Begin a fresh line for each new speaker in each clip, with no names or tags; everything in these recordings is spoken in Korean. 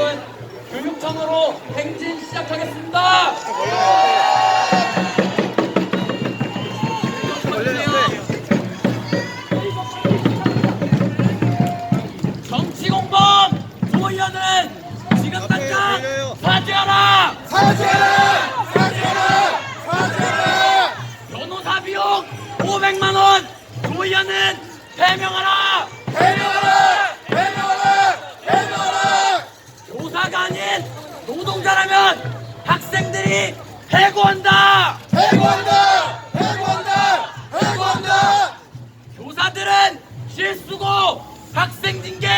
여러분 교육청으로 행진 시작하겠습니다. 정치 공범 조의원은 지금 당장 사죄하라.
사죄하라! 사죄하라! 사죄하라!
변호사 비용 500만 원. 조의원은 해명하라.
해명하라! 해명하라! 해명하라!
교사가 아닌 노동자라면 학생들이 해고한다.
해고한다! 해고한다! 해고한다!
교사들은 실수고 학생 징계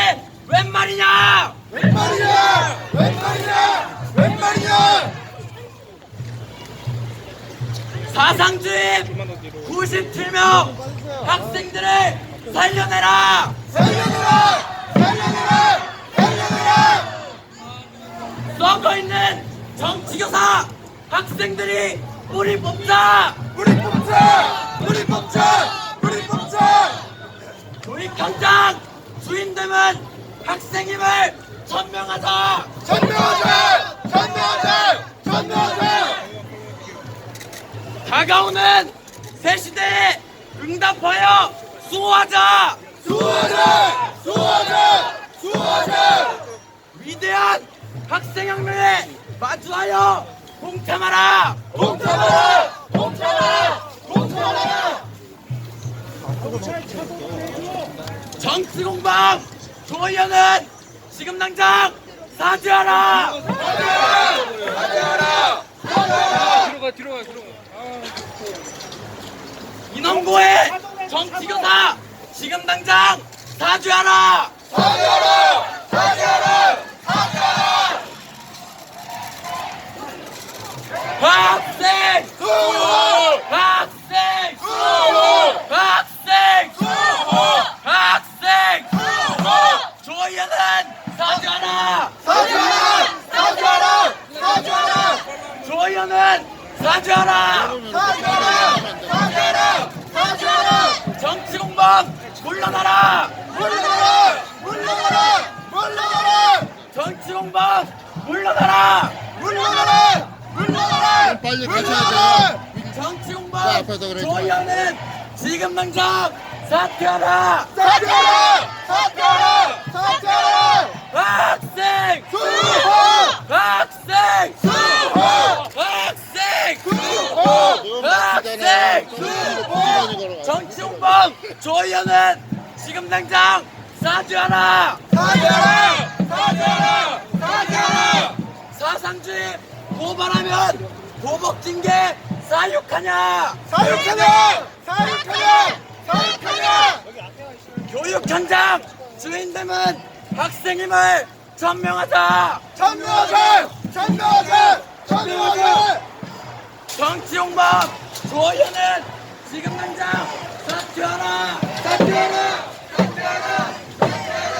웬 말이냐?
웬 말이냐! 웬 말이냐! 웬 말이냐!
사상주의 97명 학생들을 살려내라.
살려내라! 살려내라! 살려내라!
썩어 있는 정치교사 학생들이 뿌리 뽑자.
우리 뽑자! 우리 뽑자! 우리 뽑자!
교육 현장 주인됨은 학생임을 천명하자.
전명하자! 전명하자! 전명하자!
다가오는 새 시대에 응답하여 수호하자.
수호하자! 수호하자! 수호하자!
위대한 학생혁명에 마주하여 동참하라.
동참하라! 동참하라! 동참하라!
정치 공방 조의원은 지금 당장 사죄하라.
사죄하라!
들어가 들어가 들어가.
인원고의 정치교사 지금 당장 사죄하라.
사죄하라! 사죄하라!
학생
수호!
학생
수호!
학생
수호!
학생
수호!
조의원은 사죄하라.
사죄하라! 사죄하라! 사죄하라!
조의원은 사죄하라.
사죄하라! 사죄하라! 사죄하라!
정치 공방 물러나라.
물러나라! 물러나라! 물러나라!
정치공방 물러나라.
물러나라! 물러나라!
빨리
물러나라!
정치공방
자, 앞에서 그래.
조의원은 지금 당장 사퇴하라.
사죄하라! 사죄하라! 사죄하라!
학생
수호!
학생
수호!
학생
수호!
학생
수호!
정치공방 조의원은 지금 당장 사죄하라.
사죄하라! 사죄하라!
사상주의 고발하면 보복징계 사육하냐?
사육하냐! 사육하냐! 사육하냐!
교육 현장 주인됨은 학생임을 천명하자.
천명하자! 천명하자! 천명하자!
정치용방 조의원은 지금 당장 사퇴하라.
사퇴하라! 사퇴하라!
사죄하라.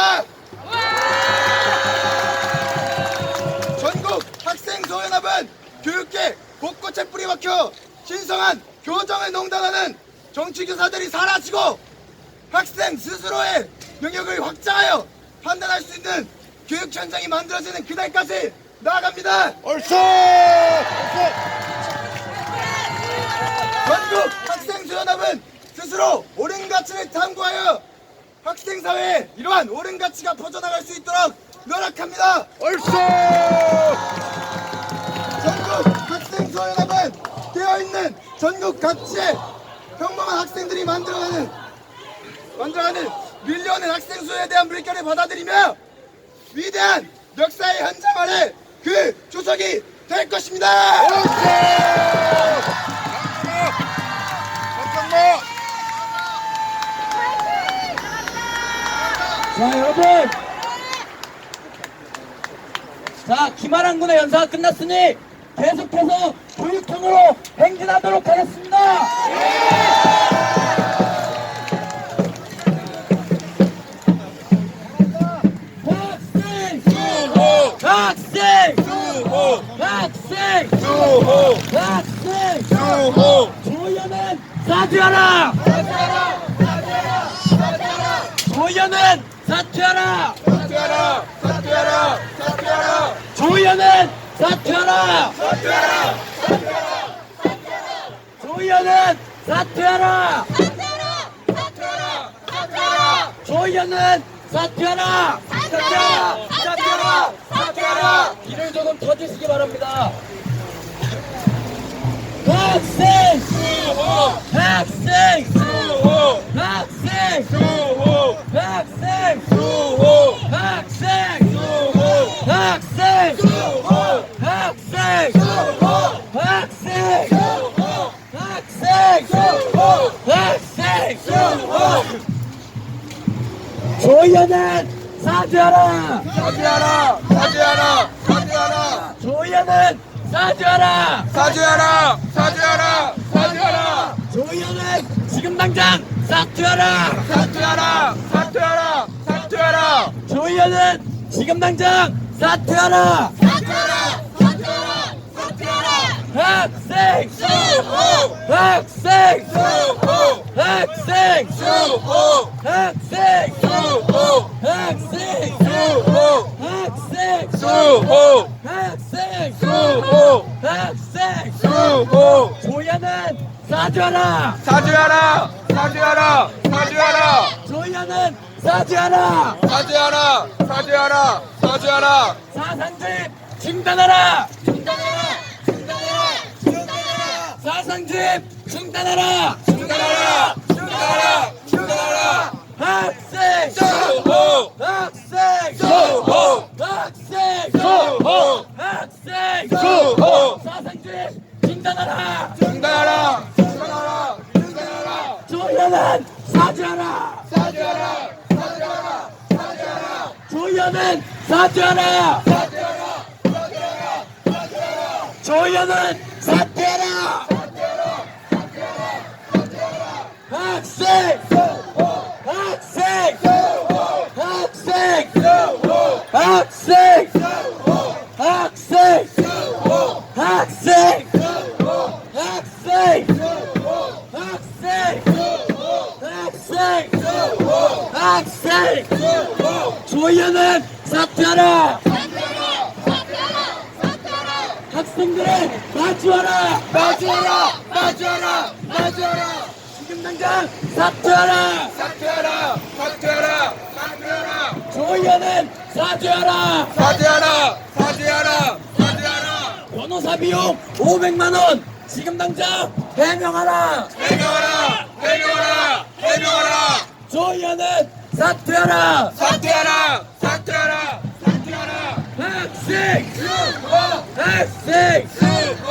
거부합니다. 전국 학생조연합은 교육계 곳곳에 뿌리박혀 신성한 교정을 농단하는 정치교사들이 사라지고 학생 스스로의 영역을 확장하여 판단할 수 있는 교육 현장이 만들어지는 그날까지 나아갑니다.
옳소!
전국 학생수연합은 스스로 옳은 가치를 탐구하여 학생 사회에 이러한 옳은 가치가 퍼져나갈 수 있도록 노력합니다.
옳소!
전국 학생수연합은 깨어있는 전국 각지의 평범한 학생들이 만들어가는 만들어가는 밀려오는 학생 수에 대한 물결을 받아들이며 위대한 역사의 현장 아래 그 주석이 될 것입니다.
잠깐만!
자 여러분 자 김아랑 군의 연사가 끝났으니 계속해서 교육청으로 행진하도록 하겠습니다 학생
수호!
학생
수호!
학생
수호!
학생
수호!
조연은 사 퇴하라 조연은 사퇴하라
사퇴하라! 사퇴하라! 사퇴하라!
조연은 사퇴하라 조연은 사퇴하라 조연은 사퇴하라 사퇴하라 사퇴하라 사퇴하라 귀를 조금 터주시기 바랍니다 학생! 학생! 학생! 학생! 학생! 학생! 학생! 조연은 사죄하라!
사죄하라! 사죄하라! 사죄하라!
조연은 사죄하라!
사죄하라!
당장 사퇴하라
사퇴하라! 사퇴하라! 사퇴하라!
조연은 지금 당장 사퇴하라 학생
수호!
학생
수호!
학생
수호!
학생
수호!
학생
수호!
학생
수호!
학생
수호!
학생
수호!
조연은 사죄하라
사죄하라! 사죄하라! 사죄하라!
조연은 사죄하라
사죄하라! 사죄하라! 사죄하라!
사상집 중단하라 사상집 중단하라
중단하라! 중단하라! 중단하라!
학생
수호!
학생
수호!
학생
수호!
학생
수호!
사상집 중단하라
중단하라! 중단하라! 조연은 사죄하라! 사죄하라! 사죄하라! 사죄하라!
조연은 사죄하라!
사죄하라! 사죄하라! 사죄하라!
조연은 사퇴하라! 사퇴하라! 사퇴하라! 사퇴하라! 학생! 학생! 학생! 학생! 학생! 학생! 학생! 학생 조연은 사퇴하라 학생들을 마주하라
마주하라! 마주하라! 마주하라!
지금 당장 사퇴하라
사퇴하라! 사퇴하라! 사퇴하라!
조연은 사죄하라
사죄하라! 사죄하라! 사죄하라!
변호사 비용 500만 원 지금 당장 해명하라
해명하라! 해명하라! 해명하라!
조연은 사퇴하라
사퇴하라! 사퇴하라! 사퇴하라!
학생
수호!
학생
수호!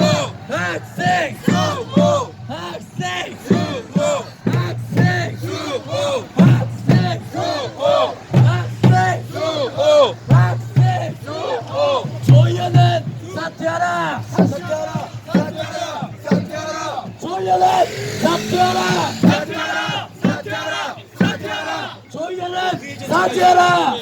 학생
수호!
학생
수호!
학생
수호!
학생
수호!
학생
수호!
학생
수호!
조연은 사퇴하라
사퇴하라! 사퇴하라! 사퇴하라!
조연은 사퇴하라! 打劫了！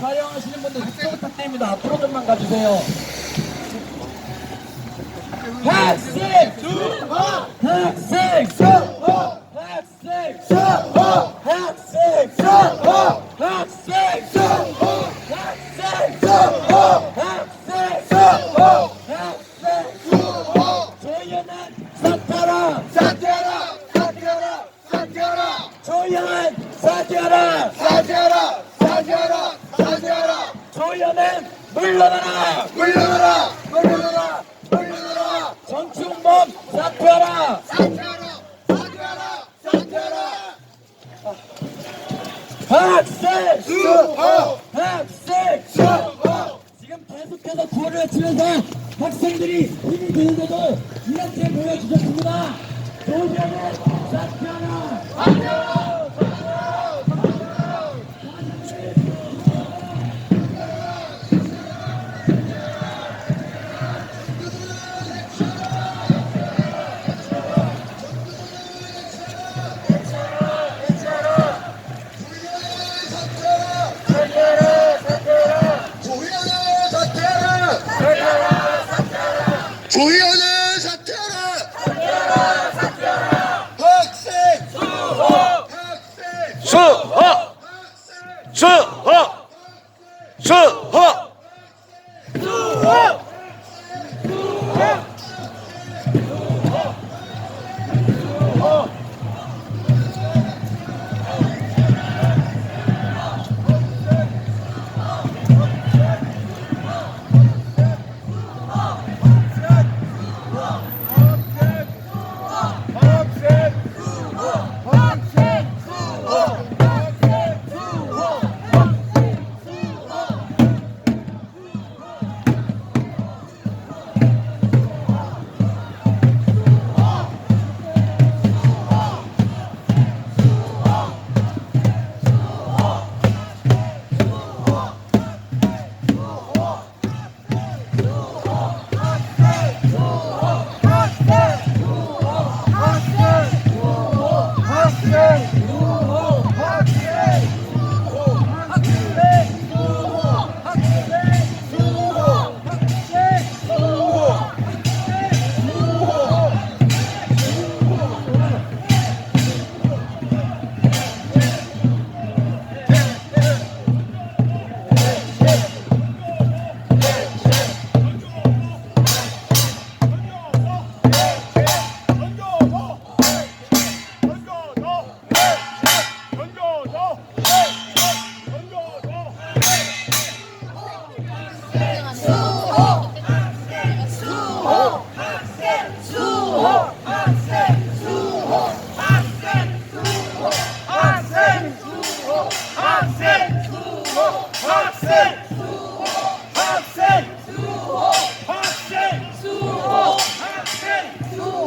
촬영하시는 분들 숙소 부탁드립니다. 앞으로 좀만 가주세요. 학생 학생 학생 학생 학생 조연 물러나라!
물러나라! 물러나라! 물러나라!
정충범 사퇴하라!
사퇴하라! 사퇴하라! 사퇴하라!
학생
수호!
학생
수호!
지금 계속해서 구호를 외치면서 학생들이 힘이 드는데도 이렇게 보여주셨습니다. 조연은 사퇴하라!
조연은 조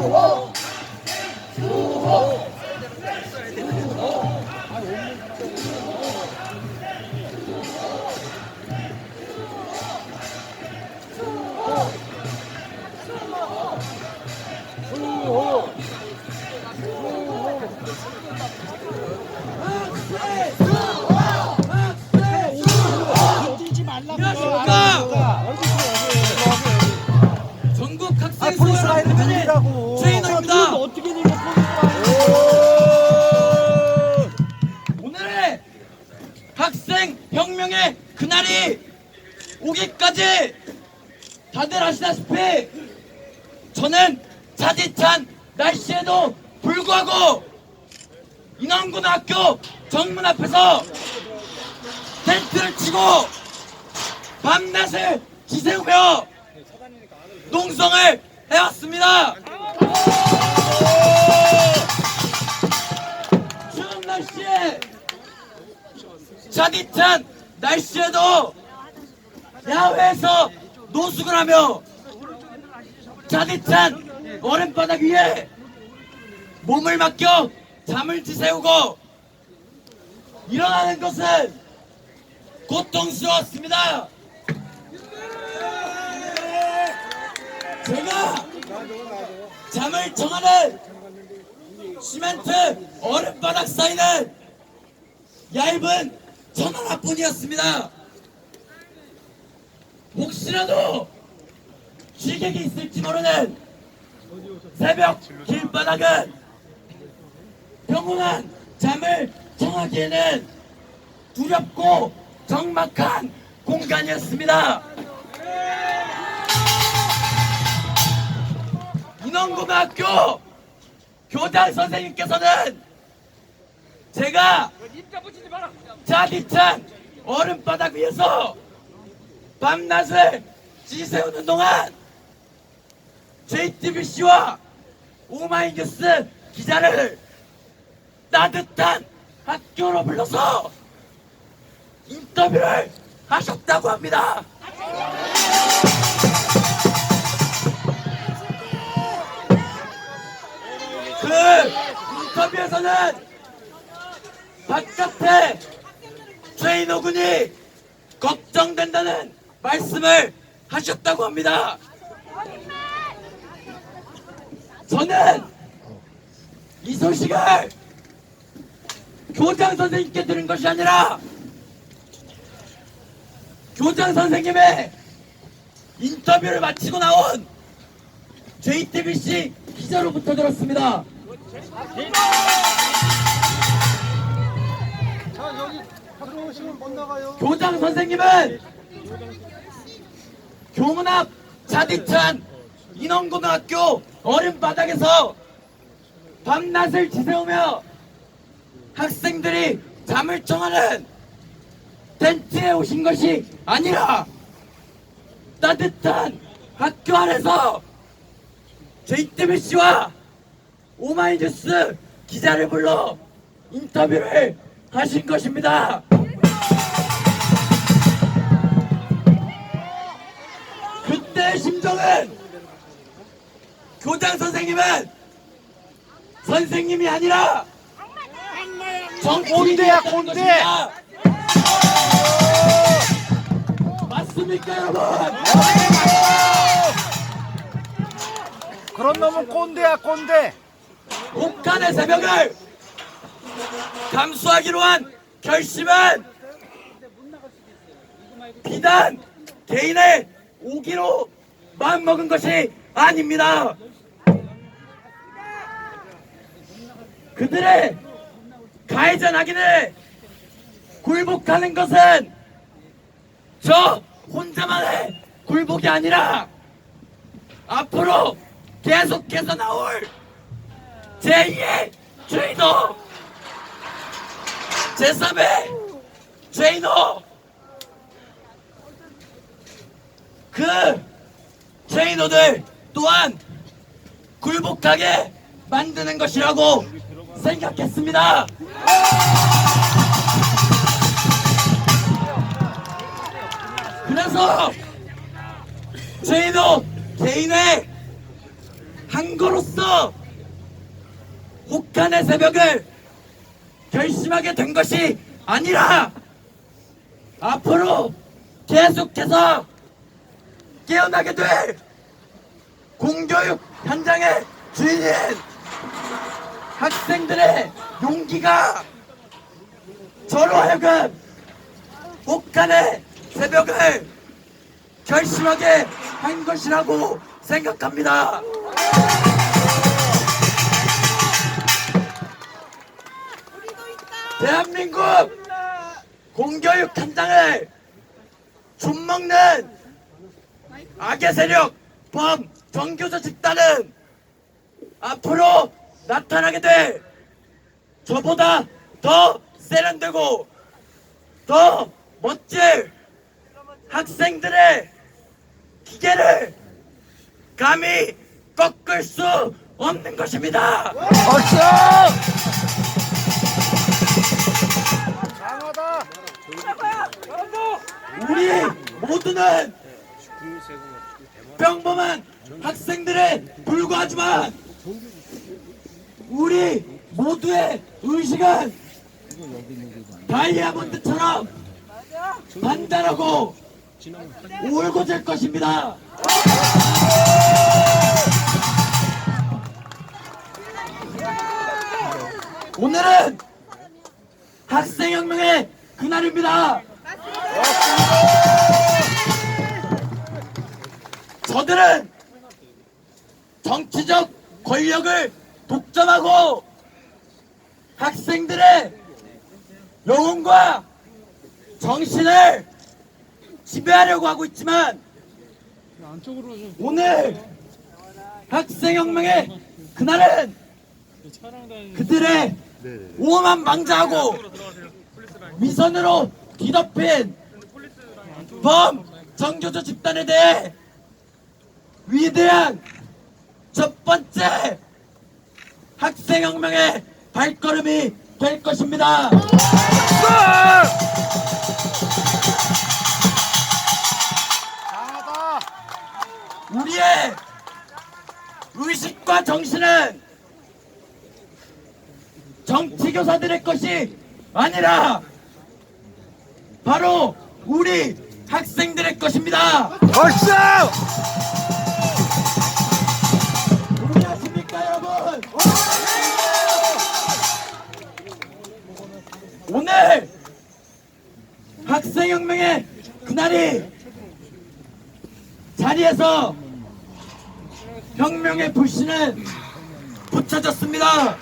안 인왕고등학교 정문 앞에서 텐트를 치고 밤낮을 지새우며 농성을 해왔습니다. 추운 날씨에 차디찬 날씨에도 야외에서 노숙을 하며 짜릿한 얼음바닥 위에 몸을 맡겨 잠을 지새우고 일어나는 것은 고통스러웠습니다. 제가 잠을 청하는 시멘트 얼음바닥 사이는 얇은 천 하나뿐이었습니다. 혹시라도 취객이 있을지 모르는 새벽 길바닥은 평온한 잠을 청하기에는 두렵고 적막한 공간이었습니다. 인원고등학교 교장 선생님께서는 제가 짜릿한 얼음바닥 위에서 밤낮을 지새우는 동안 JTBC와 오마이뉴스 기자를 따뜻한 학교로 불러서 인터뷰를 하셨다고 합니다. 그 인터뷰에서는 바깥에 최인호 군이 걱정된다는 말씀을 하셨다고 합니다. 저는 이 소식을 교장 선생님께 들은 것이 아니라 교장 선생님의 인터뷰를 마치고 나온 JTBC 기자로부터 들었습니다. 교장 선생님은 교문 앞 자디찬 인원고등학교 얼음바닥에서 밤낮을 지새우며 학생들이 잠을 청하는 텐트에 오신 것이 아니라 따뜻한 학교 안에서 JTBC와 오마이뉴스 기자를 불러 인터뷰를 하신 것입니다. 그때의 심정은 교장 선생님은 선생님이 아니라 꼰대야 꼰대 맞습니까 여러분?
그런 놈은 꼰대야 꼰대
옥간의 새벽을 감수하기로 한 결심은 비단 개인의 오기로 마음먹은 것이 아닙니다. 그들의 가해자 낙인을 굴복하는 것은 저 혼자만의 굴복이 아니라 앞으로 계속해서 나올 제2의 죄인도 제3의 죄인도 그 죄인도들 또한 굴복하게 만드는 것이라고 생각했습니다. 그래서 죄인도 개인의 한 거로서 혹한의 새벽을 결심하게 된 것이 아니라 앞으로 계속해서 깨어나게 될 공교육 현장의 주인인 학생들의 용기가 저로 하여금 혹한의 새벽을 결심하게 한 것이라고 생각합니다. 대한민국 공교육 현장을 좀먹는 악의 세력 범 정교조 집단은 앞으로 나타나게 될 저보다 더 세련되고 더 멋질 학생들의 기계를 감히 꺾을 수 없는 것입니다.
강하다
우리 모두는 평범한 학생들에 불과하지만 우리 모두의 의식은 다이아몬드처럼 단단하고 울고질 것입니다. 오늘은 학생혁명의 그날입니다. 저들은 정치적 권력을 독점하고 학생들의 영혼과 정신을 지배하려고 하고 있지만 오늘 학생혁명의 그날은 그들의 오만 망자하고 위선으로 뒤덮인 범 정교조 집단에 대해 위대한 첫 번째 학생혁명의 발걸음이 될 것입니다. 우리의 의식과 정신은 정치교사들의 것이 아니라 바로 우리 학생들의 것입니다.
벌써.
오늘 학생혁명의 그날이 자리에서 혁명의 불씨는 붙여졌습니다.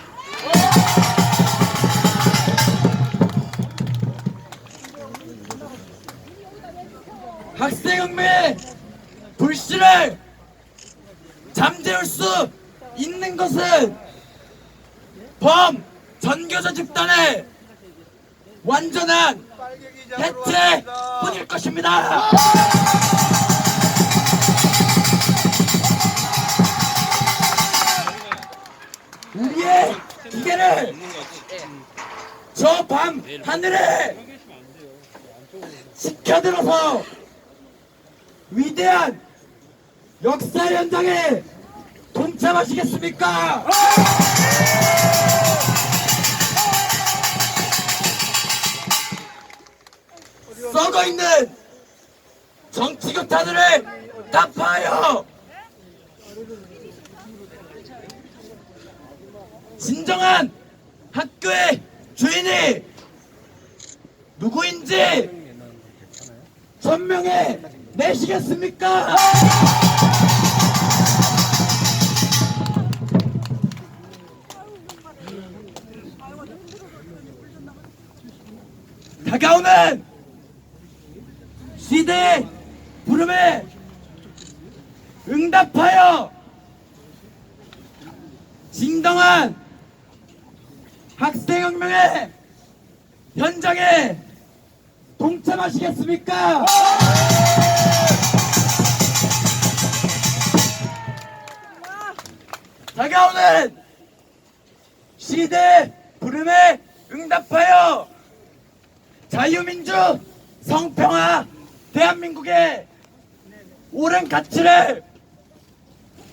학생혁명의 불씨를 잠재울 수 있는 것은 범 전교조 집단의 완전한 해체뿐일 것입니다. 우리의 기계를 저 밤 하늘에 시켜들어서 위대한 역사 현장에 동참하시겠습니까? 썩어 있는 정치 극타들을 깜파하여 진정한 학교의 주인이 누구인지 선명해 내시겠습니까? 다가오는 시대의 부름에 응답하여 진정한 학생혁명의 현장에 동참하시겠습니까? 다가오는 시대 부름에 응답하여 자유민주 성평화 대한민국의 옳은 가치를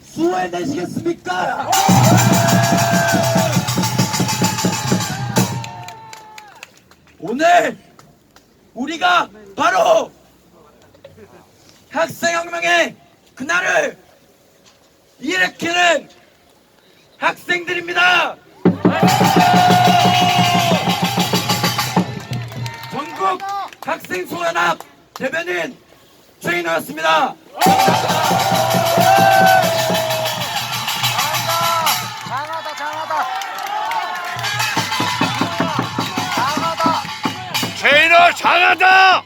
수호해내시겠습니까? 오늘 우리가 바로 학생혁명의 그날을 일으키는 학생들입니다. 전국 학생소연합 대변인 최인호였습니다.
강하다. 강하다. 강하다.
제인어 장하다.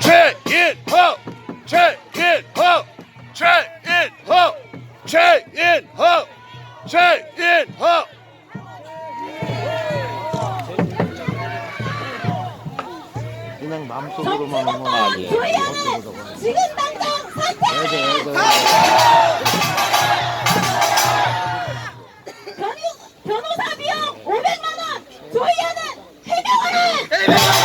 최인호, 최인호, 최인호, 최인호, 최인호.
그냥 마음속으로만 응원하고 아, 예.
조희연은 지금 당장 사퇴! 변호사 비용 500만 원! 조희연은 해명하라!